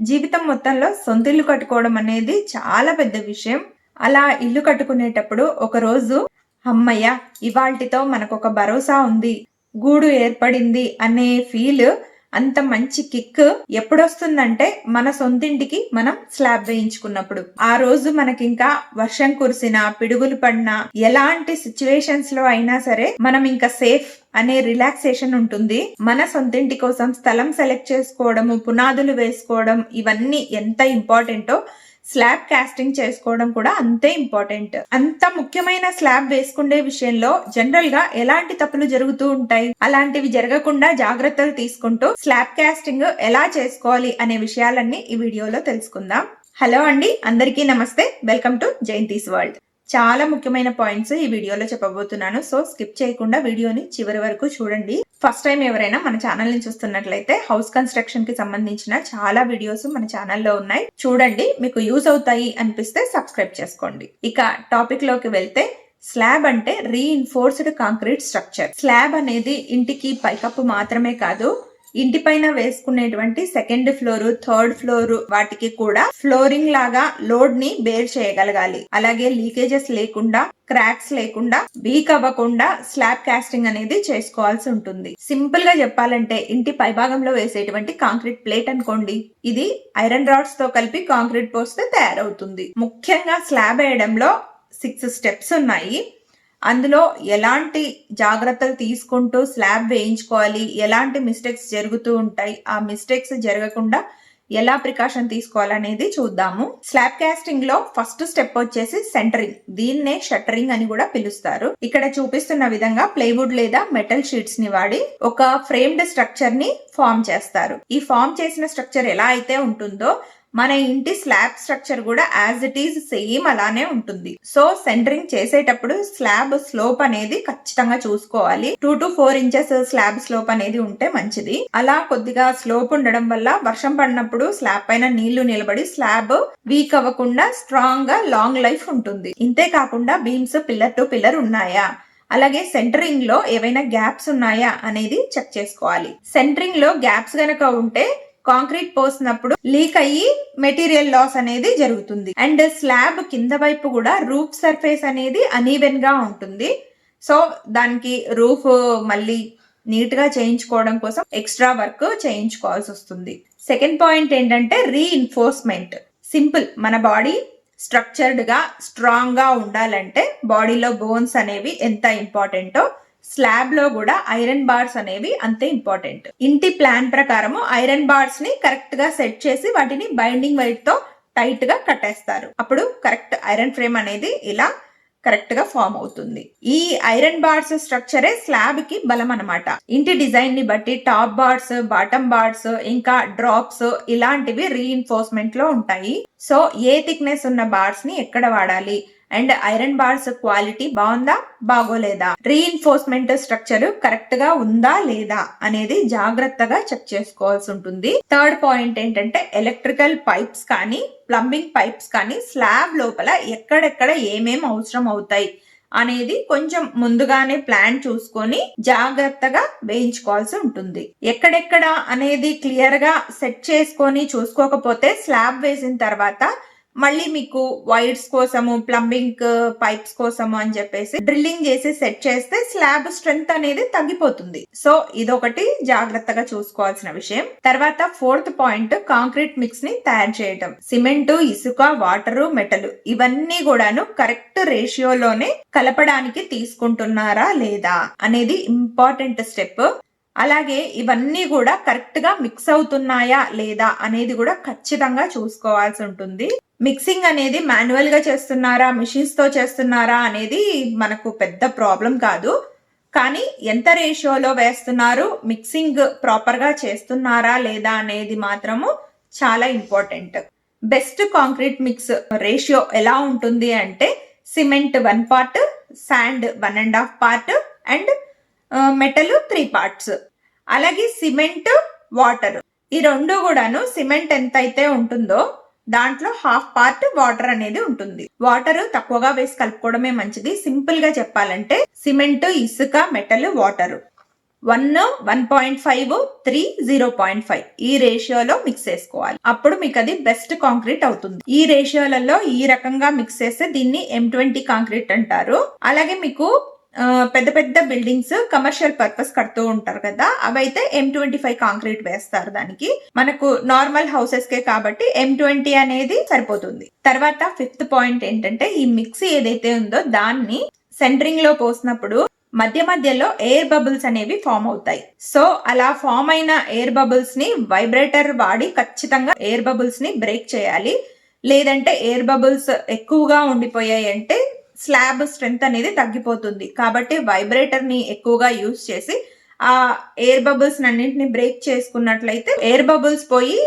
జీవితం మొత్తంలో సొంత ఇల్లు కట్టుకోవడం అనేది చాలా పెద్ద విషయం. అలా ఇల్లు కట్టుకునేటప్పుడు ఒక రోజు అమ్మయ్య ఇవాల్టితో మనకు ఒక భరోసా ఉంది. గూడు ఏర్పడింది అనే ఫీల్ అంత మంచి కిక్ ఎప్పుడొస్తుందంటే మన సొంతింటికి మనం స్లాబ్ వేయించుకున్నప్పుడు. ఆ రోజు మనకింకా వర్షం కురిసినా పిడుగులు పడినా ఎలాంటి సిచ్యువేషన్స్లో అయినా సరే మనం ఇంకా సేఫ్ అనే రిలాక్సేషన్ ఉంటుంది. మన సొంతింటి కోసం స్థలం సెలెక్ట్ చేసుకోవడము పునాదులు వేసుకోవడం ఇవన్నీ ఎంత ఇంపార్టెంటో స్లాబ్ కాస్టింగ్ చేసుకోవడం కూడా అంతే ఇంపార్టెంట్ అంత ముఖ్యమైన స్లాబ్ వేసుకునే విషయంలో జనరల్గా ఎలాంటి తప్పులు జరుగుతూ ఉంటాయి అలాంటివి జరగకుండా జాగ్రత్తలు తీసుకుంటూ స్లాబ్ కాస్టింగ్ ఎలా చేసుకోవాలి అనే విషయాలన్నీ ఈ వీడియోలో తెలుసుకుందాం. హలో అండి అందరికీ నమస్తే వెల్కమ్ టు జయంతీస్ వరల్డ్ చాలా ముఖ్యమైన పాయింట్స్ ఈ వీడియోలో చెప్పబోతున్నాను సో స్కిప్ చేయకుండా వీడియోని చివరి వరకు చూడండి. ఫస్ట్ టైం ఎవరైనా మన ఛానల్ నుంచి చూస్తున్నట్లయితే హౌస్ కన్స్ట్రక్షన్కి సంబంధించిన చాలా వీడియోస్ మన ఛానల్లో ఉన్నాయి. చూడండి మీకు యూజ్ అవుతాయి అనిపిస్తే సబ్స్క్రైబ్ చేసుకోండి. ఇక టాపిక్లోకి వెళ్తే స్లాబ్ అంటే రీఇన్ఫోర్స్డ్ కాంక్రీట్ స్ట్రక్చర్. స్లాబ్ అనేది ఇంటికి పైకప్పు మాత్రమే కాదు ఇంటి పైన వేసుకునేటువంటి సెకండ్ ఫ్లోర్ థర్డ్ ఫ్లోర్ వాటికి కూడా ఫ్లోరింగ్ లాగా లోడ్ని బేర్ చేయగలగాలి. అలాగే లీకేజెస్ లేకుండా క్రాక్స్ లేకుండా వీక్ అవ్వకుండా స్లాబ్ కాస్టింగ్ అనేది చేసుకోవాల్సి ఉంటుంది. సింపుల్గా చెప్పాలంటే ఇంటి పైభాగంలో వేసేటువంటి కాంక్రీట్ ప్లేట్ అనుకోండి. ఇది ఐరన్ రాడ్స్తో కలిపి కాంక్రీట్ పోస్తే తయారవుతుంది. ముఖ్యంగా స్లాబ్ వేయడంలో సిక్స్ స్టెప్స్ ఉన్నాయి. అందులో ఎలాంటి జాగ్రత్తలు తీసుకుంటూ స్లాబ్ వేయించుకోవాలి? ఎలాంటి మిస్టేక్స్ జరుగుతూ ఉంటాయి? ఆ మిస్టేక్స్ జరగకుండా ఎలా ప్రికాషన్ తీసుకోవాలనేది చూద్దాము. స్లాబ్ కాస్టింగ్లో ఫస్ట్ స్టెప్ వచ్చేసి సెంటరింగ్ దీన్నే షట్టరింగ్ అని కూడా పిలుస్తారు. ఇక్కడ చూపిస్తున్న విధంగా ప్లైవుడ్ లేదా మెటల్ షీట్స్ని వాడి ఒక ఫ్రేమ్డ్ స్ట్రక్చర్ని ఫామ్ చేస్తారు. ఈ ఫామ్ చేసిన స్ట్రక్చర్ ఎలా అయితే ఉంటుందో మన ఇంటి స్లాబ్ స్ట్రక్చర్ కూడా యాజ్ ఇట్ ఈజ్ సేమ్ అలానే ఉంటుంది. సో సెంటరింగ్ చేసేటప్పుడు స్లాబ్ స్లోప్ అనేది ఖచ్చితంగా చూసుకోవాలి. Two to four inches slab slope అనేది ఉంటే మంచిది. అలా కొద్దిగా స్లోప్ ఉండడం వల్ల వర్షం పడినప్పుడు స్లాబ్ పైన నీళ్ళు నిలబడి స్లాబ్ వీక్ అవ్వకుండా స్ట్రాంగ్గా లాంగ్ లైఫ్ ఉంటుంది. ఇంతే కాకుండా బీమ్స్ పిల్లర్ టు పిల్లర్ ఉన్నాయా? అలాగే సెంటరింగ్లో ఏవైనా గ్యాప్స్ ఉన్నాయా అనేది చెక్ చేసుకోవాలి. సెంటరింగ్లో గ్యాప్స్ గనక ఉంటే కాంక్రీట్ పోసినప్పుడు లీక్ అయ్యి మెటీరియల్ లాస్ అనేది జరుగుతుంది. అండ్ స్లాబ్ కింద వైపు కూడా రూఫ్ సర్ఫేస్ అనేది అనీవెన్గా ఉంటుంది. సో దానికి రూఫ్ మళ్ళీ నీట్గా చేయించుకోవడం కోసం ఎక్స్ట్రా వర్క్ చేయించుకోవాల్సి వస్తుంది. సెకండ్ పాయింట్ ఏంటంటే రీఇన్ఫోర్స్మెంట్ సింపుల్ మన బాడీ స్ట్రక్చర్డ్గా స్ట్రాంగ్గా ఉండాలంటే బాడీలో బోన్స్ అనేవి ఎంత ఇంపార్టెంటో స్లాబ్లో కూడా ఐరన్ బార్స్ అనేవి అంతే ఇంపార్టెంట్. ఇంటి ప్లాన్ ప్రకారము ఐరన్ బార్స్ని కరెక్ట్గా సెట్ చేసి వాటిని బైండింగ్ వైట్తో టైట్గా కట్టేస్తారు. అప్పుడు కరెక్ట్ ఐరన్ ఫ్రేమ్ అనేది ఇలా కరెక్ట్గా ఫామ్ అవుతుంది. ఈ ఐరన్ బార్స్ స్ట్రక్చరే స్లాబ్కి బలం అనమాట ఇంటి డిజైన్ని బట్టి టాప్ బార్స్ బాటమ్ బార్స్ ఇంకా డ్రాప్స్ ఇలాంటివి రీఇన్ఫోర్స్మెంట్లో ఉంటాయి. సో ఏ థిక్నెస్ ఉన్న బార్స్ని ఎక్కడ వాడాలి? అండ్ ఐరన్ బార్స్ క్వాలిటీ బాగుందా? బాగోలేదా? రీఇన్ఫోర్స్మెంట్ స్ట్రక్చర్ కరెక్ట్గా ఉందా లేదా అనేది జాగ్రత్తగా చెక్ చేసుకోవాల్సి ఉంటుంది. థర్డ్ పాయింట్ ఏంటంటే ఎలక్ట్రికల్ పైప్స్ కానీ ప్లంబింగ్ పైప్స్ కానీ స్లాబ్ లోపల ఎక్కడెక్కడ ఏమేమి అవసరం అవుతాయి అనేది కొంచెం ముందుగానే ప్లాన్ చూసుకొని జాగ్రత్తగా వేయించుకోవాల్సి ఉంటుంది. ఎక్కడెక్కడ అనేది క్లియర్గా సెట్ చేసుకొని చూసుకోకపోతే స్లాబ్ వేసిన తర్వాత మళ్ళీ మీకు వైర్స్ కోసము ప్లంబింగ్ uh, పైప్స్ కోసము అని చెప్పేసి డ్రిల్లింగ్ చేసి సెట్ చేస్తే స్లాబ్ స్ట్రెంగ్త్ అనేది తగ్గిపోతుంది. సో ఇదొకటి జాగ్రత్తగా చూసుకోవాల్సిన విషయం. తర్వాత ఫోర్త్ పాయింట్ కాంక్రీట్ మిక్స్ని తయారు చేయటం. సిమెంట్ ఇసుక వాటరు మెటలు ఇవన్నీ కూడాను కరెక్ట్ రేషియోలోనే కలపడానికి తీసుకుంటున్నారా లేదా అనేది ఇంపార్టెంట్ స్టెప్. అలాగే ఇవన్నీ కూడా కరెక్ట్గా మిక్స్ అవుతున్నాయా లేదా అనేది కూడా ఖచ్చితంగా చూసుకోవాల్సి ఉంటుంది. మిక్సింగ్ అనేది మాన్యువల్గా చేస్తున్నారా మిషన్స్తో చేస్తున్నారా అనేది మనకు పెద్ద ప్రాబ్లం కాదు. కానీ ఎంత రేషియోలో వేస్తున్నారు మిక్సింగ్ ప్రాపర్గా చేస్తున్నారా లేదా అనేది మాత్రము చాలా important best concrete mix ratio ఎలా ఉంటుంది అంటే cement one part sand one and half part and metal three parts అలాగే సిమెంట్ వాటర్ ఈ రెండు కూడాను సిమెంట్ ఎంత అయితే ఉంటుందో దాంట్లో హాఫ్ పార్ట్ వాటర్ అనేది ఉంటుంది. వాటర్ తక్కువగా వేసి కలుపుకోవడమే మంచిది. సింపుల్గా చెప్పాలంటే సిమెంట్ ఇసుక metal water one one point five three zero point five ఈ రేషియోలో మిక్స్ చేసుకోవాలి. అప్పుడు మీకు అది బెస్ట్ కాంక్రీట్ అవుతుంది. ఈ రేషియోలలో ఈ రకంగా మిక్స్ చేస్తే దీన్ని ఎం ట్వంటీ కాంక్రీట్ అంటారు. అలాగే మీకు పెద్ద పెద్ద బిల్డింగ్స్ కమర్షియల్ పర్పస్ కడుతూ ఉంటారు కదా అవైతే ఎం ట్వంటీ ఫైవ్ కాంక్రీట్ వేస్తారు దానికి. మనకు నార్మల్ హౌసెస్ కే కాబట్టి ఎం ట్వంటీ అనేది సరిపోతుంది. తర్వాత ఫిఫ్త్ పాయింట్ ఏంటంటే ఈ మిక్సీ ఏదైతే ఉందో దాన్ని సెంటరింగ్లో పోసినప్పుడు మధ్య మధ్యలో ఎయిర్ బబుల్స్ అనేవి ఫామ్ అవుతాయి. సో అలా ఫామ్ అయిన ఎయిర్ బబుల్స్ని వైబ్రేటర్ వాడి ఖచ్చితంగా ఎయిర్ బబుల్స్ని బ్రేక్ చేయాలి. లేదంటే ఎయిర్ బబుల్స్ ఎక్కువగా ఉండిపోయాయి అంటే స్లాబ్ స్ట్రెంగ్త్ అనేది తగ్గిపోతుంది. కాబట్టి వైబ్రేటర్ని ఎక్కువగా యూజ్ చేసి ఆ ఎయిర్ బబుల్స్ అన్నింటిని బ్రేక్ చేసుకున్నట్లయితే ఎయిర్ బబుల్స్ పోయి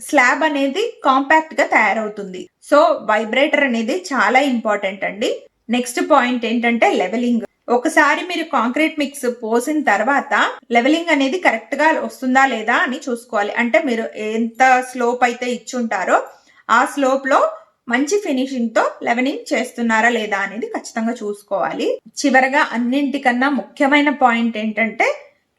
స్లాబ్ అనేది కాంపాక్ట్గా తయారవుతుంది. సో వైబ్రేటర్ అనేది చాలా ఇంపార్టెంట్ అండి. నెక్స్ట్ పాయింట్ ఏంటంటే లెవెలింగ్ ఒకసారి మీరు కాంక్రీట్ మిక్స్ పోసిన తర్వాత లెవెలింగ్ అనేది కరెక్ట్గా వస్తుందా లేదా అని చూసుకోవాలి. అంటే మీరు ఎంత స్లోప్ అయితే ఇచ్చుంటారో ఆ స్లోప్లో మంచి ఫినిషింగ్తో లెవెనింగ్ చేస్తున్నారా లేదా అనేది ఖచ్చితంగా చూసుకోవాలి. చివరగా అన్నింటికన్నా ముఖ్యమైన పాయింట్ ఏంటంటే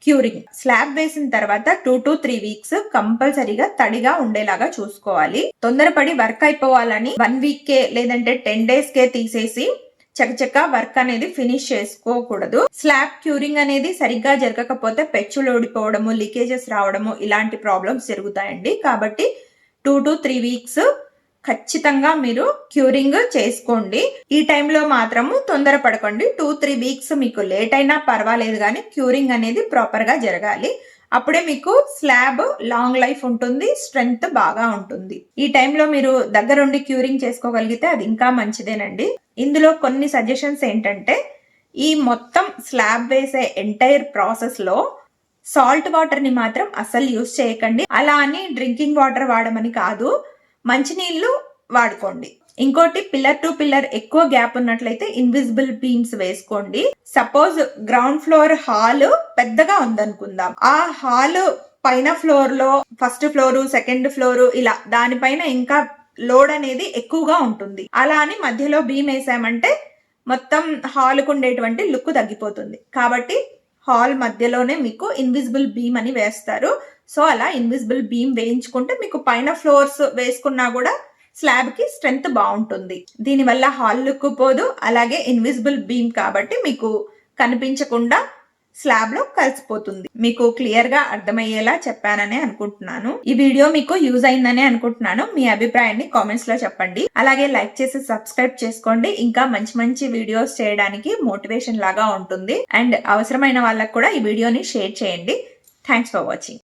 క్యూరింగ్ స్లాబ్ వేసిన తర్వాత టూ టు త్రీ వీక్స్ కంపల్సరీగా తడిగా ఉండేలాగా చూసుకోవాలి. తొందరపడి వర్క్ అయిపోవాలని వన్ వీక్ కే లేదంటే టెన్ డేస్ కే తీసేసి చకచక వర్క్ అనేది ఫినిష్ చేసుకోకూడదు. స్లాబ్ క్యూరింగ్ అనేది సరిగ్గా జరగకపోతే పెచ్చులు ఓడిపోవడము లీకేజెస్ రావడము ఇలాంటి ప్రాబ్లమ్స్ జరుగుతాయండి. కాబట్టి టూ టు త్రీ వీక్స్ ఖచ్చితంగా మీరు క్యూరింగ్ చేసుకోండి. ఈ టైంలో మాత్రము తొందరపడకండి. టూ త్రీ వీక్స్ మీకు లేట్ అయినా పర్వాలేదు కానీ క్యూరింగ్ అనేది ప్రాపర్గా జరగాలి. అప్పుడే మీకు స్లాబ్ లాంగ్ లైఫ్ ఉంటుంది స్ట్రెంగ్త్ బాగా ఉంటుంది. ఈ టైంలో మీరు దగ్గరుండి క్యూరింగ్ చేసుకోగలిగితే అది ఇంకా మంచిదేనండి. ఇందులో కొన్ని సజెషన్స్ ఏంటంటే ఈ మొత్తం స్లాబ్ వేసే ఎంటైర్ ప్రాసెస్లో సాల్ట్ వాటర్ని మాత్రం అసలు యూజ్ చేయకండి. అలా అని డ్రింకింగ్ వాటర్ వాడమని కాదు. మంచినీళ్ళు వాడుకోండి. ఇంకోటి పిల్లర్ టు పిల్లర్ ఎక్కువ గ్యాప్ ఉన్నట్లయితే ఇన్విజిబుల్ బీమ్స్ వేసుకోండి. సపోజ్ గ్రౌండ్ ఫ్లోర్ హాల్ పెద్దగా ఉందనుకుందాం. ఆ హాల్ పైన ఫ్లోర్లో ఫస్ట్ ఫ్లోర్ సెకండ్ ఫ్లోర్ ఇలా దానిపైన ఇంకా లోడ్ అనేది ఎక్కువగా ఉంటుంది. అలా అని మధ్యలో బీమ్ వేసామంటే మొత్తం హాల్కు ఉండేటువంటి లుక్ తగ్గిపోతుంది. కాబట్టి హాల్ మధ్యలోనే మీకు ఇన్విజిబుల్ బీమ్ అని వేస్తారు. సో అలా ఇన్విజిబుల్ బీమ్ వేయించుకుంటే మీకు పైన ఫ్లోర్స్ వేసుకున్నా కూడా స్లాబ్కి స్ట్రెంగ్త్ బాగుంటుంది. దీనివల్ల హాల్ లుక్ పోదు. అలాగే ఇన్విజిబుల్ బీమ్ కాబట్టి మీకు కనిపించకుండా స్లాబ్లో కలిసిపోతుంది. మీకు క్లియర్గా అర్థమయ్యేలా చెప్పానని అనుకుంటున్నాను. ఈ వీడియో మీకు యూజ్ అయిందని అనుకుంటున్నాను. మీ అభిప్రాయాన్ని కామెంట్స్లో చెప్పండి. అలాగే లైక్ చేసి సబ్స్క్రైబ్ చేసుకోండి. ఇంకా మంచి మంచి వీడియోస్ చేయడానికి మోటివేషన్ లాగా ఉంటుంది. అండ్ అవసరమైన వాళ్ళకు కూడా ఈ వీడియోని షేర్ చేయండి. Thanks for watching